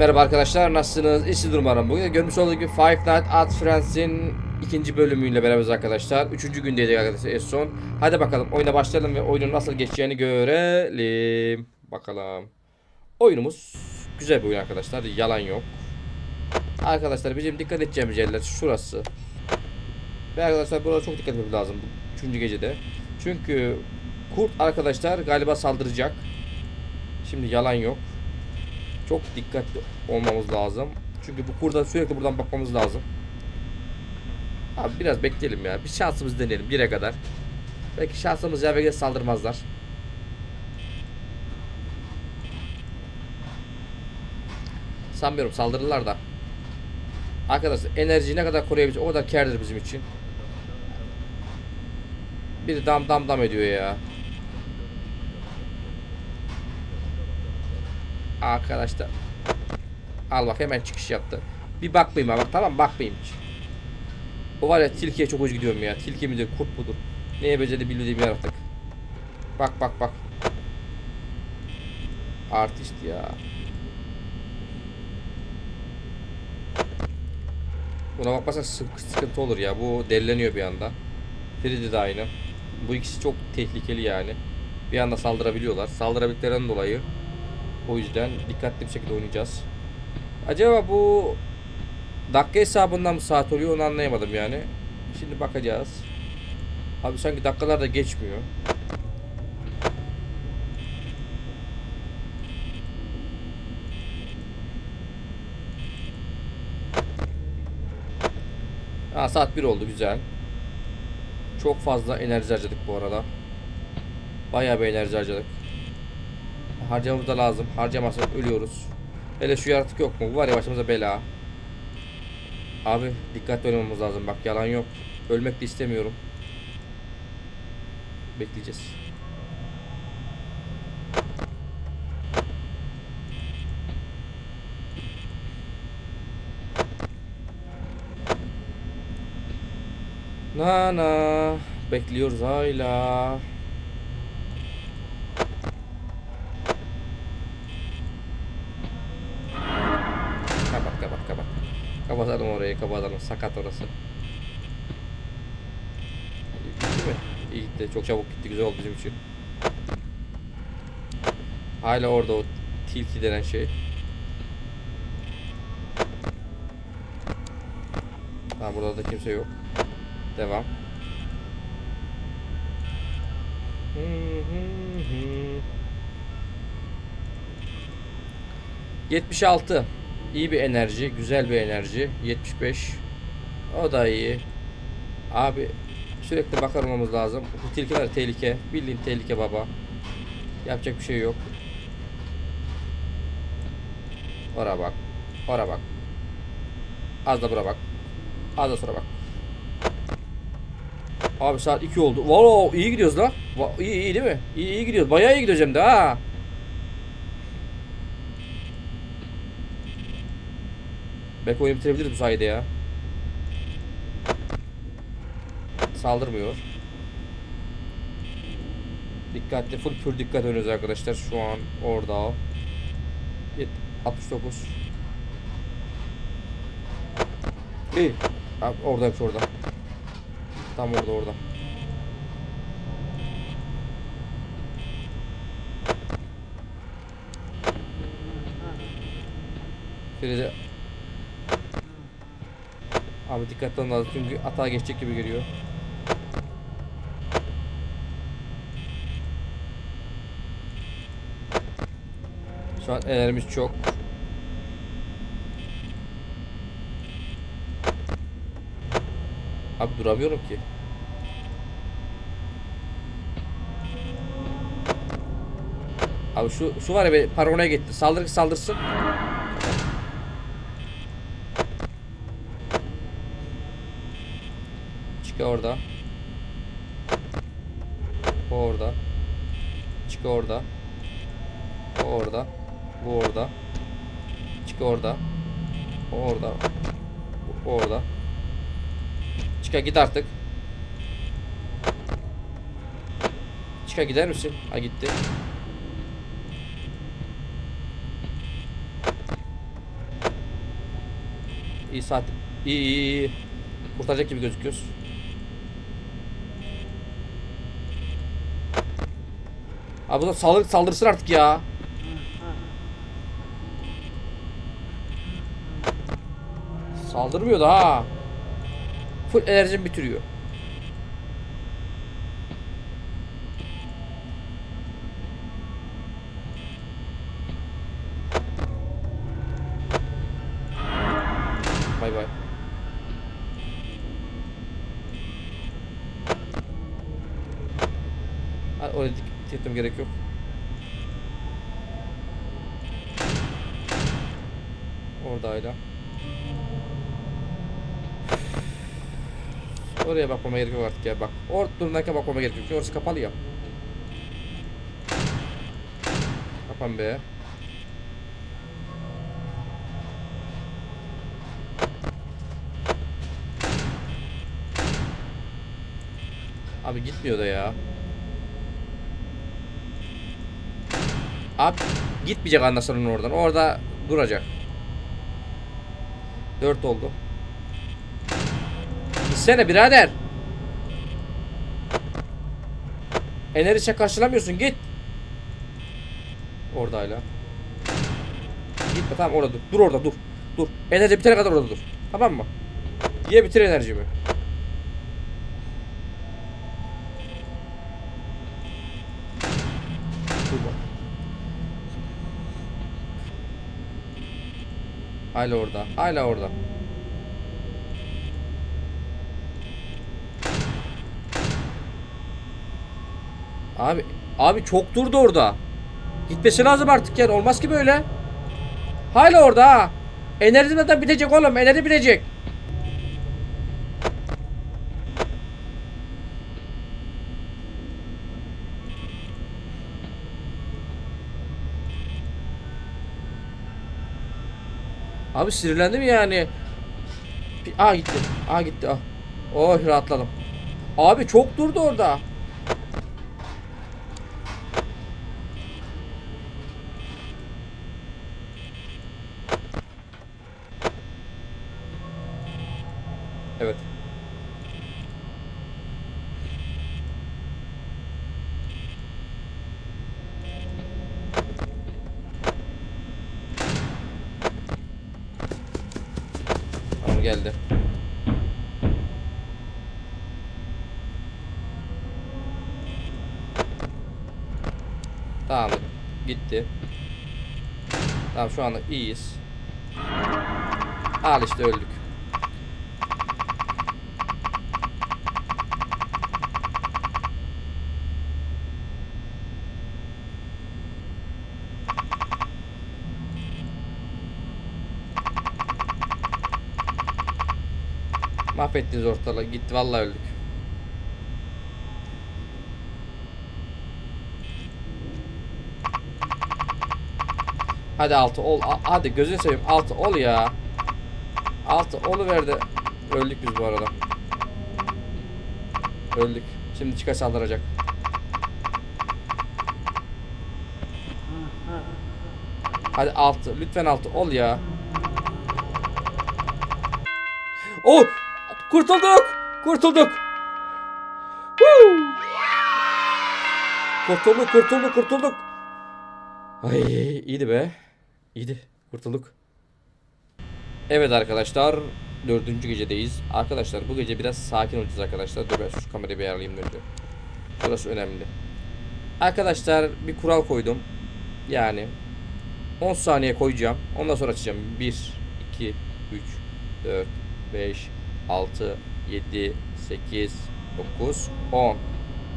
Merhaba arkadaşlar nasılsınız? İyisiniz umarım. Bugün görmüş olduğunuz gibi Five Nights at Freddy's'in ikinci bölümüyle beraberiz arkadaşlar. Üçüncü gündeydik arkadaşlar en son. Hadi bakalım oyuna başlayalım ve oyunun nasıl geçeceğini görelim. Bakalım. Oyunumuz güzel bir oyun arkadaşlar. Yalan yok. Arkadaşlar bizim dikkat edeceğimiz yerler şurası. Ve arkadaşlar burada çok dikkat etmemiz lazım üçüncü gecede. Çünkü kurt arkadaşlar galiba saldıracak. Şimdi yalan yok. Çok dikkatli olmamız lazım. Çünkü bu kurda sürekli buradan bakmamız lazım. Abi biraz bekleyelim ya. Bir şansımız deneyelim bire kadar. Belki şansımız ya belki saldırmazlar. Sanmıyorum saldırırlar da. Arkadaşlar enerjiyi ne kadar koruyabilecek o kadar kârdır bizim için. Biri dam dam dam ediyor ya. Arkadaşlar. Al bak hemen çıkış yaptı. Bir bakmayayım bak tamam bakmayayım hiç. O var ya tilkiye çok hoş gidiyorum ya. Tilki midir kurt mudur? Neye becerdi bildiğim yaratık. Bak bak bak. Artist ya. Buna bakmasak sık- sıkıntı olur ya. Bu delleniyor bir anda. Fridi de aynı. Bu ikisi çok tehlikeli yani. Bir anda saldırabiliyorlar. Saldırabildiklerinden dolayı o yüzden dikkatli bir şekilde oynayacağız. Acaba bu dakika hesabından mı saat oluyor onu anlayamadım yani. Şimdi bakacağız. Abi sanki dakikalar da geçmiyor. Ha saat 1 oldu güzel. Çok fazla enerji harcadık bu arada. Bayağı bir enerji harcadık. Harcamamız da lazım. Harcamazsak ölüyoruz. Hele şu yaratık yok mu? Bu var ya başımıza bela. Abi dikkatli oynamamız lazım. Bak yalan yok. Ölmek de istemiyorum. Bekleyeceğiz. Na na. Bekliyoruz hala. Orayı kapatalım. Sakat orası. İyi gitti. Çok çabuk gitti. Güzel oldu bizim için. Hala orada o tilki denen şey. Tamam burada da kimse yok. Devam. Hı. 76. İyi bir enerji, güzel bir enerji. 75. O da iyi. Abi sürekli bakar olmamız lazım. Bu tilkiler tehlike. Bildiğin tehlike baba. Yapacak bir şey yok. Ora bak. Ora bak. Az da bura bak. Az da sonra bak. Abi saat 2 oldu. Valla iyi gidiyoruz la. Va- İyi iyi değil mi? İyi iyi gidiyoruz. Bayağı iyi gidiyoruz hem de ha. Belki oyunu bitirebiliriz bu sayede ya. Saldırmıyor. Dikkatli, full pür dikkat oynuyoruz arkadaşlar. Şu an orada. Yet- 69. İyi. Abi oradaymış orada. Tam orada orada. Feride Abi dikkatli olmam lazım çünkü atağa geçecek gibi geliyor. Şu an enerjimiz çok. Abi duramıyorum ki. Abi şu şu var ya paranoya gitti. Saldır saldırsın. Çık orada. O orada. Çık orada. O orada. Bu orada. Çık orada. O orada. Bu orada. Çıka git artık. Çıka gider misin? Ha gitti. İyi saat. İyi iyi iyi. Kurtaracak gibi gözüküyoruz. Abi bu da saldır, saldırsın artık ya. Saldırmıyor da ha. Full enerjimi bitiriyor. Bay bay. Ha, oraya etmem gerek yok. Orada hala. Oraya bakmama gerek yok artık ya bak. Orada durumdayken bakmama gerek yok. Orası kapalı ya. Kapan be. Abi gitmiyor da ya. Abi gitmeyecek anlasının oradan. Orada duracak. 4 oldu. Gitsene birader. Enerji karşılamıyorsun git. Orada hala. Gitme tamam orada dur. Dur orada dur. Dur. Enerji bitene kadar orada dur. Tamam mı? Diye bitir enerjimi. Hala orada. Hala orada. Abi abi çok durdu orada. Gitmesi lazım artık yani olmaz ki böyle. Hala orada ha. Enerji zaten bitecek oğlum. Enerji bitecek. Abi sinirlendim yani. Aa gitti. Aa gitti. Ah. Oh rahatladım. Abi çok durdu orada. Evet. Tamam geldi. Tamam gitti. Tamam şu anda iyiyiz. Al işte öldük. Mahvettiniz ortalığı. Gitti vallahi öldük. Hadi altı ol. Hadi gözünü seveyim. Altı ol ya. Altı olu verdi. Öldük biz bu arada. Öldük. Şimdi çıka saldıracak. Hadi altı. Lütfen altı ol ya. Oh! Kurtulduk! Kurtulduk! Woo! Kurtulduk, kurtulduk, kurtulduk. Ay iyiydi be. İyiydi. Kurtulduk. Evet arkadaşlar. Dördüncü gecedeyiz. Arkadaşlar bu gece biraz sakin olacağız arkadaşlar. Dur ben şu kamerayı bir ayarlayayım önce. Burası önemli. Arkadaşlar bir kural koydum. Yani 10 saniye koyacağım. Ondan sonra açacağım. 1, 2, 3, 4, 5, 6, 7, 8, 9, 10.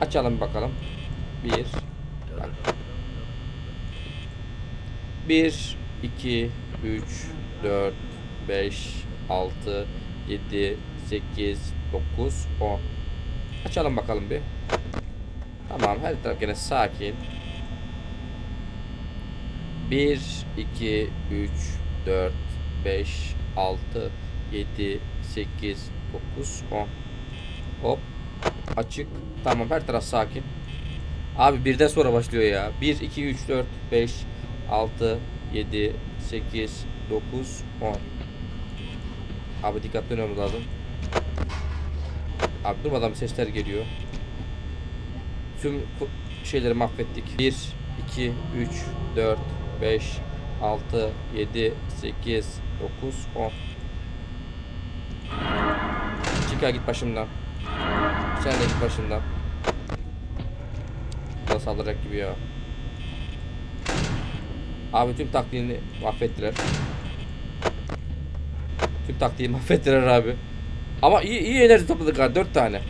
Açalım bakalım. 1, 1, 2, 3, 4, 5, 6, 7, 8, 9, 10. Açalım bakalım bir. Tamam her taraf gene sakin. 1, 2, 3, 4, 5, 6, 7, 8, 9, 10. Hop. Açık. Tamam her taraf sakin. Abi birden sonra başlıyor ya. 1, 2, 3, 4, 5, 6, 7, 8, 9, 10. Abi dikkatli olmamız lazım. Abi durmadan sesler geliyor. Tüm şeyleri mahvettik. 1, 2, 3, 4, 5, 6, 7, 8, 9, 10. Çıkar git başımdan. Sen de git başımdan. Bana saldıracak gibi ya. Abi tüm taktiğini mahvettiler. Tüm taktiği mahvettiler abi. Ama iyi, iyi enerji topladık ha 4 tane.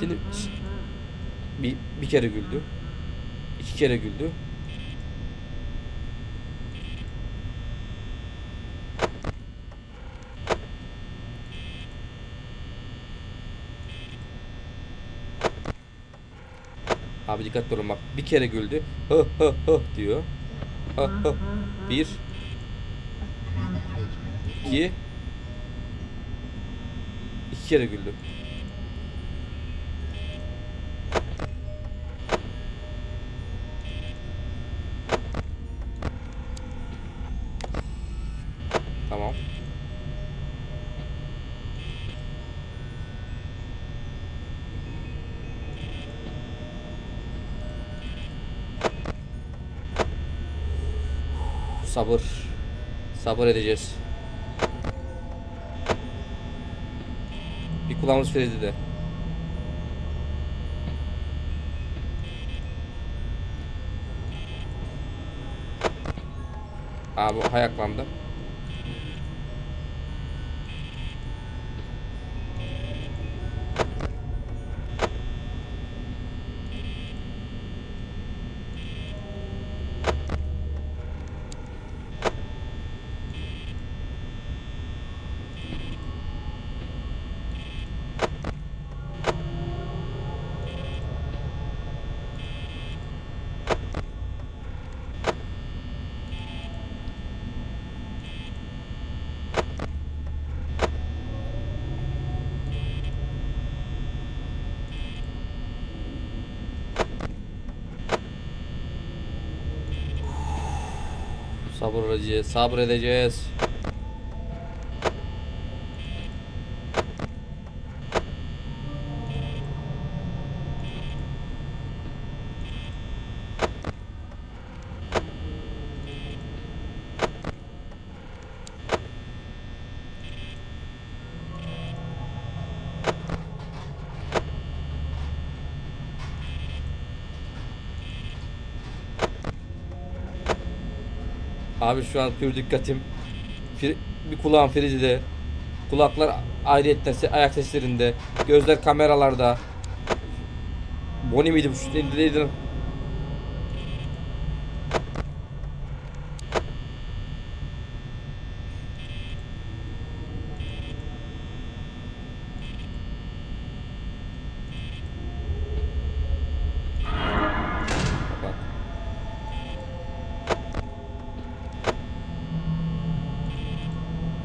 Şimdi bir, bir kere güldü. iki kere güldü. Abi dikkatli olun bak. Bir kere güldü. Hı hı hı diyor. Bir. İki. İki kere güldü. Sabır. Sabır edeceğiz. Bir kulağımız Freddy'de. Abi ayaklandı. Sabır edeceğiz. Sabır Abi şu an pür dikkatim bir kulağım Freddy'de. Kulaklar ayrıyetten ayak seslerinde. Gözler kameralarda. Bonnie miydi bu?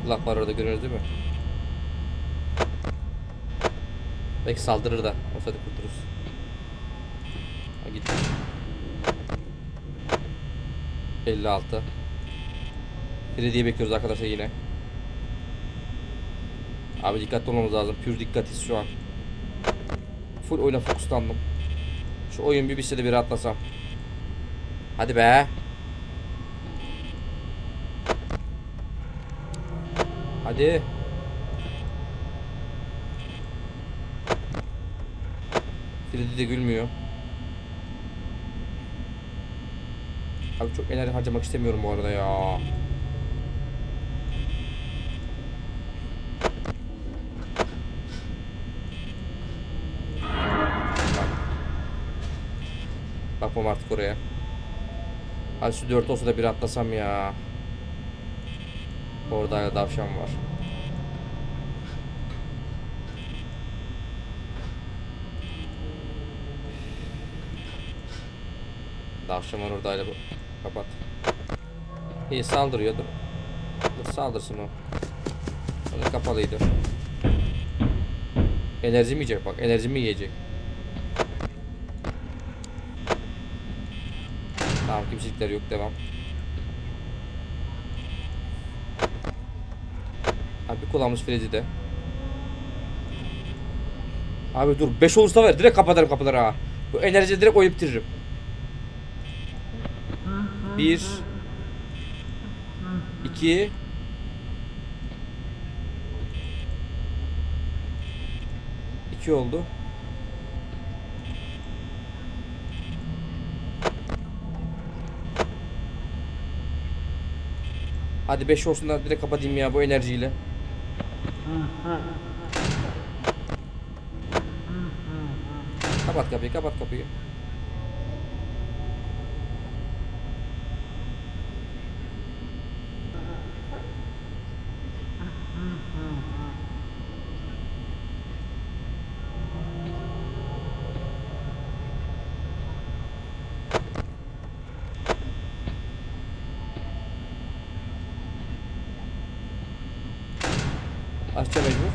Kulak var orada görüyoruz değil mi? Belki saldırır da. O sırada kurtuluruz. Ha gitti. 56. Freddy'yi bekliyoruz arkadaşlar yine. Abi dikkatli olmamız lazım. Pür dikkatiz şu an. Full oyuna fokuslandım. Şu oyun bir bitse de bir rahatlasam. Hadi be. Hadi. Freddy de gülmüyor. Abi çok enerji harcamak istemiyorum bu arada ya. Bak. Bakmam artık oraya. Hadi şu 4 olsa da bir atlasam ya. Orada hala davşan var. Davşan var orada bu. Kapat. İyi saldırıyor dur. Saldırsın o. Orada kapalıydı. Enerji mi yiyecek bak enerji mi yiyecek. Tamam kimselikler yok devam. Abi kulağımız Freddy'de. Abi dur 5 olursa ver direkt kapatırım kapıları ha. Bu enerjiyi direkt oyup bitiririm. 1 2 2 oldu. Hadi 5 olsun da direkt kapatayım ya bu enerjiyle. Kapat kapıyı, kapat kapıyı. Açacağım mecbur.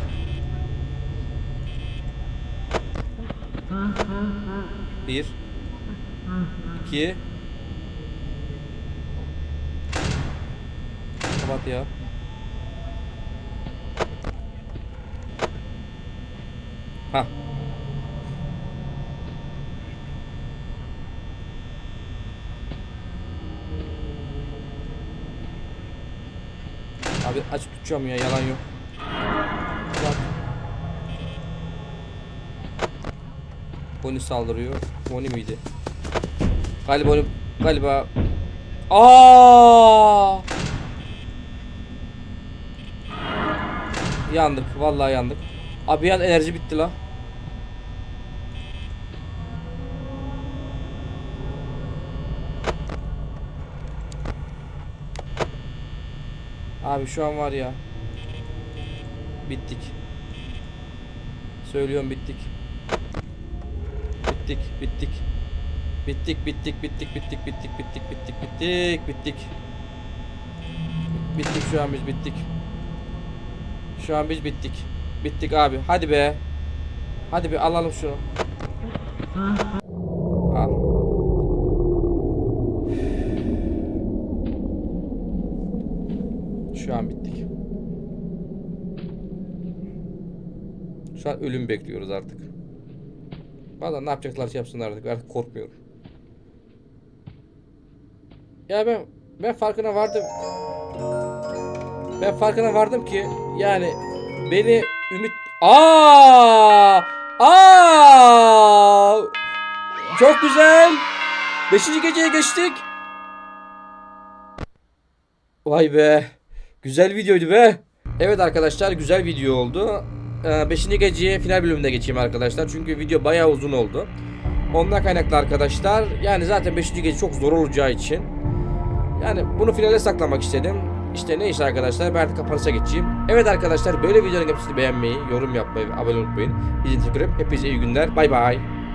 Bir. İki. Kapat ya. Ha. Abi aç tutacağım ya yalan yok. Bonnie saldırıyor. Bonnie miydi? Galiba Bonnie galiba Aa! Yandık. Vallahi yandık. Abi yan enerji bitti la. Abi şu an var ya. Bittik. Söylüyorum bittik. Bittik, bittik. Bittik, bittik, bittik, bittik, bittik, bittik, bittik, bittik, bittik. Bittik şu an biz bittik. Şu an biz bittik. Bittik abi. Hadi be. Hadi bir alalım şunu. Al. Şu an bittik. Şu an ölüm bekliyoruz artık. Valla ne yapacaklarsa yapsınlar artık. Artık korkmuyorum. Ya ben ben farkına vardım. Ben farkına vardım ki yani beni ümit Aa! Aa! Çok güzel. Beşinci geceye geçtik. Vay be. Güzel videoydu be. Evet arkadaşlar güzel video oldu. Ee, beşinci geceye final bölümünde geçeyim arkadaşlar. Çünkü video bayağı uzun oldu. Ondan kaynaklı arkadaşlar. Yani zaten 5. gece çok zor olacağı için. Yani bunu finale saklamak istedim. İşte ne iş arkadaşlar ben artık kapanışa geçeyim. Evet arkadaşlar böyle videoların hepsini beğenmeyi, yorum yapmayı abone olmayı unutmayın. Teşekkür ederim. Hepinize iyi günler. Bay bay.